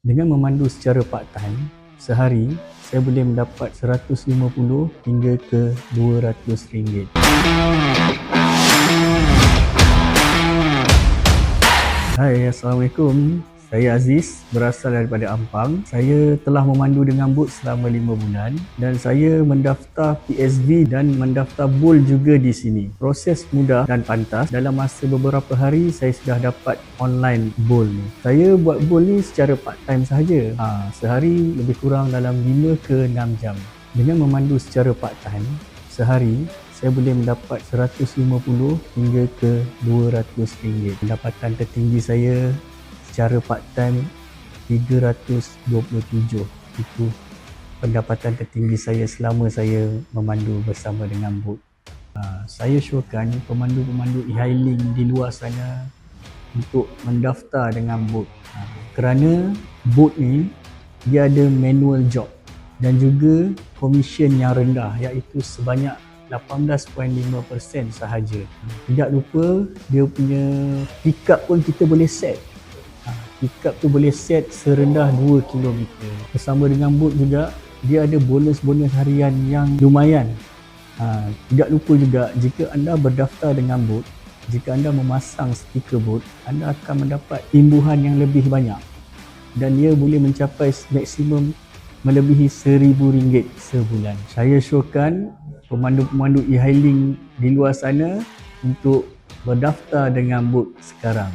Dengan memandu secara part time, sehari saya boleh mendapat 150 hingga ke 200 ringgit. Hai, Assalamualaikum. Saya Aziz, berasal daripada Ampang. Saya telah memandu dengan bot selama 5 bulan dan saya mendaftar PSV dan mendaftar BOL juga di sini. Proses mudah dan pantas. Dalam masa beberapa hari saya sudah dapat online BOL ni. Saya buat BOL ni secara part time sahaja. Ha, sehari lebih kurang dalam 5 ke 6 jam. Dengan memandu secara part time, sehari saya boleh mendapat 150 hingga ke 200 ringgit. Pendapatan tertinggi saya secara part time 327 itu pendapatan tertinggi saya selama saya memandu bersama dengan bot. Ha, saya syorkan pemandu-pemandu e-hailing di luar sana untuk mendaftar dengan bot. Ha, kerana bot ni dia ada manual job dan juga komisen yang rendah iaitu sebanyak 18.5% sahaja. Tidak lupa dia punya pick up pun kita boleh set. Ha, pick up tu boleh set serendah 2 km. Bersama dengan boot juga dia ada bonus-bonus harian yang lumayan. Ha, tidak lupa juga jika anda berdaftar dengan boot, jika anda memasang stiker boot, anda akan mendapat imbuhan yang lebih banyak. Dan dia boleh mencapai maksimum melebihi RM1,000 sebulan. Saya syorkan pemandu-pemandu e-hailing di luar sana untuk berdaftar dengan bot sekarang.